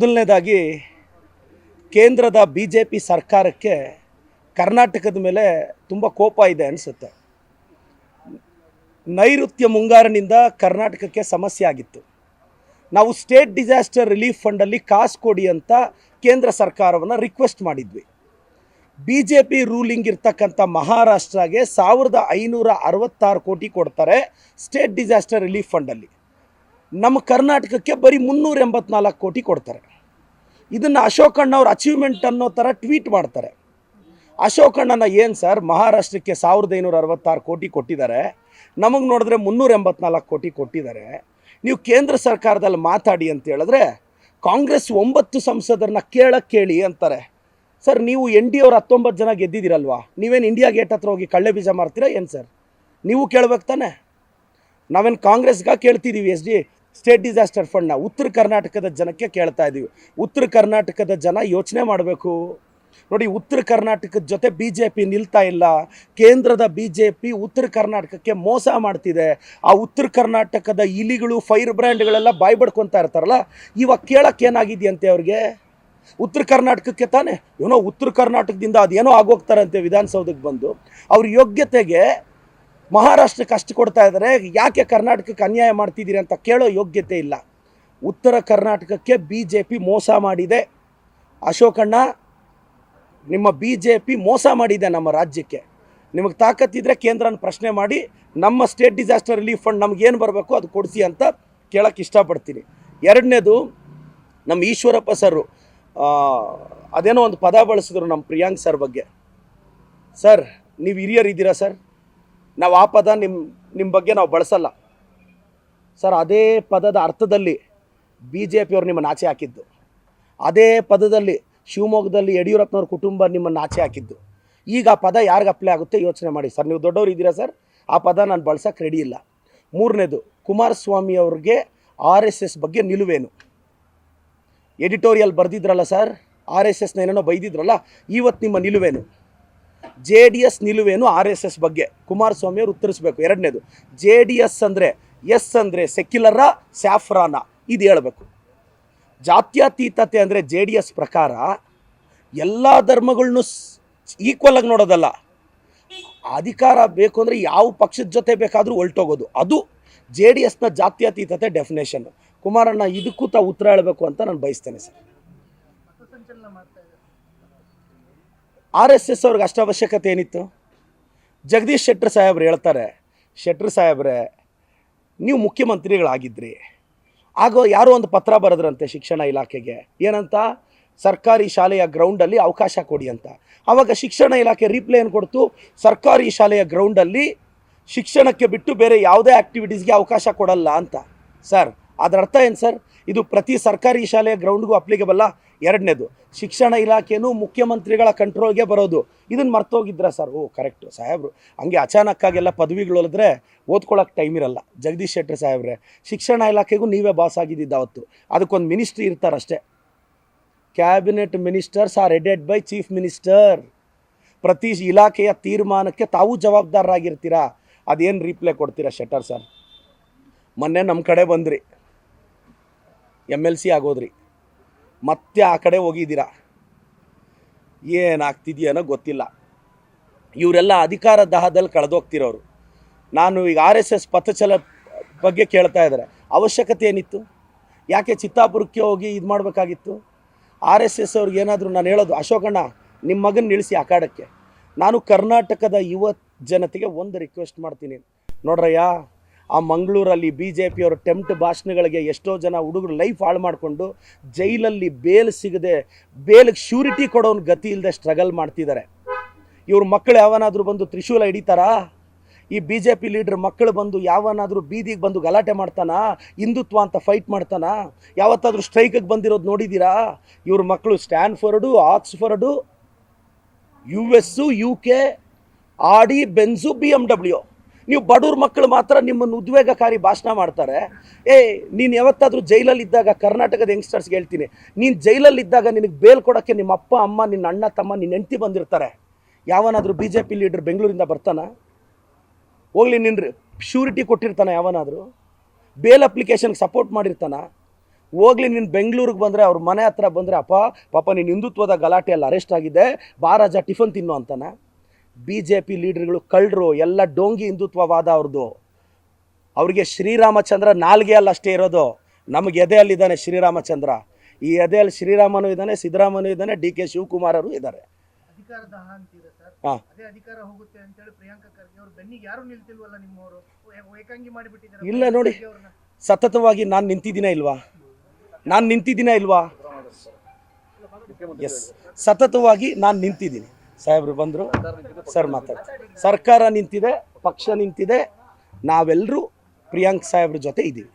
ಮೊದಲನೇದಾಗಿ ಕೇಂದ್ರದ B J P ಸರ್ಕಾರಕ್ಕೆ ಕರ್ನಾಟಕದ ಮೇಲೆ ತುಂಬ ಕೋಪ ಇದೆ ಅನಿಸುತ್ತೆ. ನೈಋತ್ಯ ಮುಂಗಾರಿನಿಂದ ಕರ್ನಾಟಕಕ್ಕೆ ಸಮಸ್ಯೆ ಆಗಿತ್ತು. ನಾವು ಸ್ಟೇಟ್ ಡಿಸಾಸ್ಟರ್ ರಿಲೀಫ್ ಫಂಡಲ್ಲಿ ಕಾಸು ಕೊಡಿ ಅಂತ ಕೇಂದ್ರ ಸರ್ಕಾರವನ್ನು ರಿಕ್ವೆಸ್ಟ್ ಮಾಡಿದ್ವಿ. ಬಿ ಜೆ ಪಿ ರೂಲಿಂಗ್ ಇರ್ತಕ್ಕಂಥ ಮಹಾರಾಷ್ಟ್ರಗೆ ಸಾವಿರದ ಐನೂರ ಅರವತ್ತಾರು ಕೋಟಿ ಕೊಡ್ತಾರೆ ಸ್ಟೇಟ್ ಡಿಸಾಸ್ಟರ್ ರಿಲೀಫ್ ಫಂಡಲ್ಲಿ. ನಮ್ಮ ಕರ್ನಾಟಕಕ್ಕೆ ಬರೀ ಮುನ್ನೂರ ಎಂಬತ್ನಾಲ್ಕು ಕೋಟಿ ಕೊಡ್ತಾರೆ. ಇದನ್ನು ಅಶೋಕಣ್ಣ ಅವ್ರ ಅಚೀವ್ಮೆಂಟ್ ಅನ್ನೋ ಥರ ಟ್ವೀಟ್ ಮಾಡ್ತಾರೆ. ಅಶೋಕಣ್ಣನ ಏನು ಸರ್ ಮಹಾರಾಷ್ಟ್ರಕ್ಕೆ ಸಾವಿರದ ಐನೂರ ಅರವತ್ತಾರು ಕೋಟಿ ಕೊಟ್ಟಿದ್ದಾರೆ. ನಮಗೆ ನೋಡಿದ್ರೆ ಮುನ್ನೂರ ಎಂಬತ್ನಾಲ್ಕು ಕೋಟಿ ಕೊಟ್ಟಿದ್ದಾರೆ. ನೀವು ಕೇಂದ್ರ ಸರ್ಕಾರದಲ್ಲಿ ಮಾತಾಡಿ ಅಂತ ಹೇಳಿದ್ರೆ, ಕಾಂಗ್ರೆಸ್ ಒಂಬತ್ತು ಸಂಸದರನ್ನ ಕೇಳಕ್ಕೆ ಕೇಳಿ ಅಂತಾರೆ. ಸರ್ ನೀವು ಎನ್ ಡಿ ಅವ್ರು ಹತ್ತೊಂಬತ್ತು ಜನ ಗೆದ್ದಿದ್ದೀರಲ್ವಾ? ನೀವೇನು ಇಂಡಿಯಾ ಗೇಟ್ ಹತ್ರ ಹೋಗಿ ಕಳ್ಳೆ ಬೀಜ ಮಾಡ್ತೀರಾ ಏನು ಸರ್ ನೀವು ಕೇಳ್ಬೇಕು ತಾನೆ? ನಾವೇನು ಕಾಂಗ್ರೆಸ್ಗೆ ಕೇಳ್ತಿದ್ದೀವಿ ಎಸ್ ಡಿ ಸ್ಟೇಟ್ ಡಿಸಾಸ್ಟರ್ ಫಂಡ್ನ ಉತ್ತರ ಕರ್ನಾಟಕದ ಜನಕ್ಕೆ ಕೇಳ್ತಾ ಇದ್ದೀವಿ ಉತ್ತರ ಕರ್ನಾಟಕದ ಜನ ಯೋಚನೆ ಮಾಡಬೇಕು. ನೋಡಿ, ಉತ್ತರ ಕರ್ನಾಟಕದ ಜೊತೆ ಬಿ ಜೆ ಪಿ ನಿಲ್ತಾ ಇಲ್ಲ. ಕೇಂದ್ರದ ಬಿ ಜೆ ಪಿ ಉತ್ತರ ಕರ್ನಾಟಕಕ್ಕೆ ಮೋಸ ಮಾಡ್ತಿದೆ. ಆ ಉತ್ತರ ಕರ್ನಾಟಕದ ಇಲಿಗಳು, ಫೈರ್ ಬ್ರ್ಯಾಂಡ್ಗಳೆಲ್ಲ ಬಾಯ್ ಬಡ್ಕೊತಾ ಇರ್ತಾರಲ್ಲ, ಇವಾಗ ಕೇಳಕ್ಕೆ ಏನಾಗಿದೆಯಂತೆ ಅವ್ರಿಗೆ? ಉತ್ತರ ಕರ್ನಾಟಕಕ್ಕೆ ತಾನೆ? ಏನೋ ಉತ್ತರ ಕರ್ನಾಟಕದಿಂದ ಅದೇನೋ ಆಗೋಗ್ತಾರಂತೆ ವಿಧಾನಸೌಧಕ್ಕೆ ಬಂದು. ಅವ್ರ ಯೋಗ್ಯತೆಗೆ ಮಹಾರಾಷ್ಟ್ರಕ್ಕೆ ಅಷ್ಟು ಕೊಡ್ತಾ ಇದ್ದಾರೆ, ಯಾಕೆ ಕರ್ನಾಟಕಕ್ಕೆ ಅನ್ಯಾಯ ಮಾಡ್ತಿದ್ದೀರಿ ಅಂತ ಕೇಳೋ ಯೋಗ್ಯತೆ ಇಲ್ಲ. ಉತ್ತರ ಕರ್ನಾಟಕಕ್ಕೆ ಬಿ ಜೆ ಪಿ ಮೋಸ ಮಾಡಿದೆ. ಅಶೋಕಣ್ಣ ನಿಮ್ಮ ಬಿ ಜೆ ಪಿ ಮೋಸ ಮಾಡಿದೆ ನಮ್ಮ ರಾಜ್ಯಕ್ಕೆ. ನಿಮಗೆ ತಾಕತ್ತಿದ್ರೆ ಕೇಂದ್ರನ ಪ್ರಶ್ನೆ ಮಾಡಿ, ನಮ್ಮ ಸ್ಟೇಟ್ ಡಿಸಾಸ್ಟರ್ ರಿಲೀಫ್ ಫಂಡ್ ನಮಗೇನು ಬರಬೇಕು ಅದು ಕೊಡಿಸಿ ಅಂತ ಕೇಳೋಕ್ಕೆ ಇಷ್ಟಪಡ್ತೀನಿ. ಎರಡನೇದು, ನಮ್ಮ ಈಶ್ವರಪ್ಪ ಸರು ಅದೇನೋ ಒಂದು ಪದ ಬಳಸಿದ್ರು ನಮ್ಮ ಪ್ರಿಯಾಂಕ್ ಸರ್ ಬಗ್ಗೆ. ಸರ್, ನೀವು ಹಿರಿಯರಿದ್ದೀರಾ ಸರ್? ನಾವು ಆ ಪದ ನಿಮ್ಮ ನಿಮ್ಮ ಬಗ್ಗೆ ನಾವು ಬಳಸಲ್ಲ. ಸರ್, ಅದೇ ಪದದ ಅರ್ಥದಲ್ಲಿ ಬಿ ಜೆ ಪಿಯವ್ರು ನಿಮ್ಮನ್ನು ಆಚೆ ಹಾಕಿದ್ದು. ಅದೇ ಪದದಲ್ಲಿ ಶಿವಮೊಗ್ಗದಲ್ಲಿ ಯಡಿಯೂರಪ್ಪನವ್ರ ಕುಟುಂಬ ನಿಮ್ಮನ್ನು ಆಚೆ ಹಾಕಿದ್ದು. ಈಗ ಆ ಪದ ಯಾರಿಗೆ ಅಪ್ಲೈ ಆಗುತ್ತೆ ಯೋಚನೆ ಮಾಡಿ. ಸರ್, ನೀವು ದೊಡ್ಡವರು ಇದ್ದೀರಾ ಸರ್? ಆ ಪದ ನಾನು ಬಳಸೋಕ್ಕೆ ರೆಡಿ ಇಲ್ಲ. ಮೂರನೇದು, ಕುಮಾರಸ್ವಾಮಿ ಅವ್ರಿಗೆ ಆರ್ ಎಸ್ ಎಸ್ ಬಗ್ಗೆ ನಿಲುವೇನು? ಎಡಿಟೋರಿಯಲ್ ಬರೆದಿದ್ರಲ್ಲ ಸರ್? ಆರ್ ಎಸ್ ಎಸ್ನ ಏನೇನೋ ಬೈದಿದ್ರಲ್ಲ ಇವತ್ತು ನಿಮ್ಮ ನಿಲುವೇನು? ಜೆ ಡಿ ಎಸ್ ನಿಲುವೇನು ಆರ್ ಎಸ್ ಎಸ್ ಬಗ್ಗೆ ಕುಮಾರಸ್ವಾಮಿ ಅವರು ಉತ್ತರಿಸಬೇಕು. ಎರಡನೇದು, ಜೆ ಡಿ ಎಸ್ ಅಂದರೆ ಎಸ್ ಅಂದರೆ ಸೆಕ್ಯುಲರ ಸ್ಯಾಫ್ರಾನ ಇದು ಹೇಳಬೇಕು. ಜಾತ್ಯತೀತತೆ ಅಂದರೆ ಜೆ ಡಿ ಎಸ್ ಪ್ರಕಾರ ಎಲ್ಲ ಧರ್ಮಗಳನ್ನೂ ಈಕ್ವಲ್ ಆಗಿ ನೋಡೋದಲ್ಲ. ಅಧಿಕಾರ ಬೇಕು ಅಂದರೆ ಯಾವ ಪಕ್ಷದ ಜೊತೆ ಬೇಕಾದರೂ ಹೊಲ್ಟೋಗೋದು ಅದು ಜೆ ಡಿ ಎಸ್ನ ಜಾತ್ಯತೀತತೆ ಡೆಫಿನೇಷನ್ ಕುಮಾರಣ್ಣ, ಇದಕ್ಕೂ ತಾವು ಉತ್ತರ ಹೇಳಬೇಕು ಅಂತ ನಾನು ಬಯಸ್ತೇನೆ ಸರ್. ಆರ್ ಎಸ್ ಎಸ್ ಅವ್ರಿಗೆ ಅಷ್ಟು ಅವಶ್ಯಕತೆ ಏನಿತ್ತು? ಜಗದೀಶ್ ಶೆಟ್ಟರ್ ಸಾಹೇಬ್ರು ಹೇಳ್ತಾರೆ, ಶೆಟ್ಟರ್ ಸಾಹೇಬ್ರೆ, ನೀವು ಮುಖ್ಯಮಂತ್ರಿಗಳಾಗಿದ್ರಿ. ಆಗ ಯಾರೋ ಒಂದು ಪತ್ರ ಬರೆದ್ರಂತೆ ಶಿಕ್ಷಣ ಇಲಾಖೆಗೆ. ಏನಂತ? ಸರ್ಕಾರಿ ಶಾಲೆಯ ಗ್ರೌಂಡಲ್ಲಿ ಅವಕಾಶ ಕೊಡಿ ಅಂತ. ಆವಾಗ ಶಿಕ್ಷಣ ಇಲಾಖೆ ರಿಪ್ಲೈ ಏನು ಕೊಡ್ತು. ಸರ್ಕಾರಿ ಶಾಲೆಯ ಗ್ರೌಂಡಲ್ಲಿ ಶಿಕ್ಷಣಕ್ಕೆ ಬಿಟ್ಟು ಬೇರೆ ಯಾವುದೇ ಆ್ಯಕ್ಟಿವಿಟೀಸ್ಗೆ ಅವಕಾಶ ಕೊಡಲ್ಲ ಅಂತ. ಸರ್, ಅದರ ಅರ್ಥ ಏನು ಸರ್? ಇದು ಪ್ರತಿ ಸರ್ಕಾರಿ ಶಾಲೆಯ ಗ್ರೌಂಡ್ಗೂ ಅಪ್ಲಿಕಬಲ್ಲ ಎರಡನೇದು, ಶಿಕ್ಷಣ ಇಲಾಖೆಯೂ ಮುಖ್ಯಮಂತ್ರಿಗಳ ಕಂಟ್ರೋಲ್ಗೆ ಬರೋದು. ಇದನ್ನು ಮರ್ತೋಗಿದ್ರ ಸರ್? ಓ ಕರೆಕ್ಟು ಸಾಹೇಬ್ರು, ಹಂಗೆ ಅಚಾನಕ್ಕಾಗೆಲ್ಲ ಪದವಿಗಳು ಹೊಲಿದ್ರೆ ಓದ್ಕೊಳ್ಳೋಕೆ ಟೈಮ್ ಇರಲ್ಲ. ಜಗದೀಶ್ ಶೆಟ್ಟರ್ ಸಾಹೇಬ್ರೆ, ಶಿಕ್ಷಣ ಇಲಾಖೆಗೂ ನೀವೇ ಬಾಸ್ ಆಗಿದ್ದಿದ್ದು ಅವತ್ತು. ಅದಕ್ಕೊಂದು ministry ಇರ್ತಾರಷ್ಟೇ cabinet ministers are aided by chief minister ಪ್ರತಿ ಇಲಾಖೆಯ ತೀರ್ಮಾನಕ್ಕೆ ತಾವು ಜವಾಬ್ದಾರರಾಗಿರ್ತೀರಾ? ಅದೇನು ರಿಪ್ಲೈ ಕೊಡ್ತೀರಾ ಶೆಟ್ಟರ್ ಸರ್? ಮೊನ್ನೆ ನಮ್ಮ ಕಡೆ ಬಂದ್ರಿ. ಎಂ ಎಲ್ ಸಿ ಆಗೋದ್ರಿ. ಮತ್ತೆ ಆ ಕಡೆ ಹೋಗಿದ್ದೀರಾ? ಏನಾಗ್ತಿದೆಯೋ ಗೊತ್ತಿಲ್ಲ. ಇವರೆಲ್ಲ ಅಧಿಕಾರ ದಾಹದಲ್ಲಿ ಕಳೆದೋಗ್ತಿರೋರು. ನಾನು ಈಗ ಆರ್ ಎಸ್ ಎಸ್ ಪಥಚಲ ಬಗ್ಗೆ ಕೇಳ್ತಾ ಇದ್ದಾರೆ. ಅವಶ್ಯಕತೆ ಏನಿತ್ತು? ಯಾಕೆ ಚಿತ್ತಾಪುರಕ್ಕೆ ಹೋಗಿ ಇದು ಮಾಡಬೇಕಾಗಿತ್ತು? ಆರ್ ಎಸ್ ಎಸ್ ಅವ್ರಿಗೆ ಏನಾದರೂ ನಾನು ಹೇಳೋದು, ಅಶೋಕಣ್ಣ ನಿಮ್ಮ ಮಗನ ನಿಲ್ಲಿಸಿ ಅಖಾಡಕ್ಕೆ ನಾನು ಕರ್ನಾಟಕದ ಯುವ ಜನತೆಗೆ ಒಂದು ರಿಕ್ವೆಸ್ಟ್ ಮಾಡ್ತೀನಿ. ನೋಡ್ರಯ್ಯ ಆ ಮಂಗಳೂರಲ್ಲಿ ಬಿ ಜೆ ಪಿಯವರು ಟೆಂಪ್ಟ್ ಭಾಷಣಗಳಿಗೆ ಎಷ್ಟೋ ಜನ ಹುಡುಗರು ಲೈಫ್ ಹಾಳು ಮಾಡಿಕೊಂಡು ಜೈಲಲ್ಲಿ ಬೇಲ್ ಸಿಗದೆ ಬೇಲ್ಗೆ ಶ್ಯೂರಿಟಿ ಕೊಡೋನ್ ಗತಿ ಇಲ್ಲದೆ ಸ್ಟ್ರಗಲ್ ಮಾಡ್ತಿದ್ದಾರೆ. ಇವ್ರ ಮಕ್ಕಳು ಯಾವನಾದರೂ ಬಂದು ತ್ರಿಶೂಲ ಹಿಡಿತಾರಾ? ಈ ಬಿ ಜೆ ಪಿ ಲೀಡ್ರ್ ಮಕ್ಕಳು ಬಂದು ಯಾವನಾದರೂ ಬೀದಿಗೆ ಬಂದು ಗಲಾಟೆ ಮಾಡ್ತಾನಾ? ಹಿಂದುತ್ವ ಅಂತ ಫೈಟ್ ಮಾಡ್ತಾನಾ? ಯಾವತ್ತಾದರೂ ಸ್ಟ್ರೈಕಿಗೆ ಬಂದಿರೋದು ನೋಡಿದ್ದೀರಾ ಇವ್ರ ಮಕ್ಕಳು Stanford, Oxford, U S, U K Audi Benz, B M W. ನೀವು ಬಡವ್ರ ಮಕ್ಕಳು ಮಾತ್ರ ನಿಮ್ಮನ್ನು ಉದ್ವೇಗಕಾರಿ ಭಾಷಣ ಮಾಡ್ತಾರೆ. ಏ, ನೀನು ಯಾವತ್ತಾದರೂ ಜೈಲಲ್ಲಿ ಇದ್ದಾಗ ಕರ್ನಾಟಕದ ಯಂಗ್ಸ್ಟರ್ಸ್ಗೆ ಹೇಳ್ತೀನಿ. ನೀನು ಜೈಲಲ್ಲಿ ಇದ್ದಾಗ ನಿನಗೆ ಬೇಲ್ ಕೊಡೋಕ್ಕೆ ನಿಮ್ಮ ಅಪ್ಪ, ಅಮ್ಮ, ನಿನ್ನ ಅಣ್ಣ, ತಮ್ಮ, ನಿನ್ನ ಹೆಂಡತಿ ಬಂದಿರ್ತಾರೆ. ಯಾವನಾದರೂ ಬಿ ಜೆ ಪಿ ಲೀಡರ್ ಬೆಂಗಳೂರಿಂದ ಬರ್ತಾನ? ಹೋಗ್ಲಿ ನಿನ್ನ ಶ್ಯೂರಿಟಿ ಕೊಟ್ಟಿರ್ತಾನೆ ಯಾವನಾದರೂ? ಬೇಲ್ ಅಪ್ಲಿಕೇಶನ್ಗೆ ಸಪೋರ್ಟ್ ಮಾಡಿರ್ತಾನ? ಹೋಗ್ಲಿ ನಿನ್ನ ಬೆಂಗಳೂರಿಗೆ ಬಂದರೆ ಅವ್ರ ಮನೆ ಹತ್ರ ಬಂದರೆ, ಅಪ್ಪ, ಪಾಪ ನಿನ್ನ ಹಿಂದುತ್ವದ ಗಲಾಟೆಯಲ್ಲಿ ಅರೆಸ್ಟ್ ಆಗಿದೆ ಬಾರಾಜ ಟಿಫನ್ ತಿನ್ನು ಅಂತಾನೆ? ಬಿ ಜೆ ಪಿ ಲೀಡರ್ಗಳು ಕಳ್ಳರು ಎಲ್ಲ ಡೋಂಗಿ ಹಿಂದುತ್ವವಾದ ಅವ್ರದ್ದು. ಅವ್ರಿಗೆ ಶ್ರೀರಾಮಚಂದ್ರ ನಾಲ್ಗೆ ಅಲ್ಲ ಅಷ್ಟೇ ಇರೋದು. ನಮಗೆ ಎದೆಯಲ್ಲಿದ್ದಾನೆ ಶ್ರೀರಾಮಚಂದ್ರ. ಈ ಎದೆಯಲ್ಲಿ ಶ್ರೀರಾಮನು ಇದ್ದಾನೆ ಸಿದ್ದರಾಮನು ಇದ್ದಾನೆ ಡಿ ಕೆ ಶಿವಕುಮಾರರು ಇದ್ದಾರೆ. ಖರ್ಗೆ ಅವರು ಬೆನ್ನಿಗೆ ಯಾರು ನಿಲ್ತಿಲ್ವಲ್ಲ ನಿಮ್ಮವರು? ಏಕಾಂಗಿ ಮಾಡಿಬಿಟ್ಟಿದ್ದಾರೆ ಇಲ್ಲ ನೋಡಿ. ಸತತವಾಗಿ ನಾನು ನಿಂತಿದ್ದೀನ ಇಲ್ವಾ? ನಾನು ನಿಂತಿದ್ದೀನ ಇಲ್ವಾ? ಎಸ್ ಸತತವಾಗಿ ನಾನು ನಿಂತಿದ್ದೀನಿ. ಸಾಹೇಬ್ರು ಬಂದರು. ಸರ್ ಮಾತಾಡ್ತಾರೆ ಸರ್ಕಾರ ನಿಂತಿದೆ ಪಕ್ಷ ನಿಂತಿದೆ. ನಾವೆಲ್ಲರೂ ಪ್ರಿಯಾಂಕ್ ಸಾಹೇಬ್ರ ಜೊತೆ ಇದ್ದೀವಿ.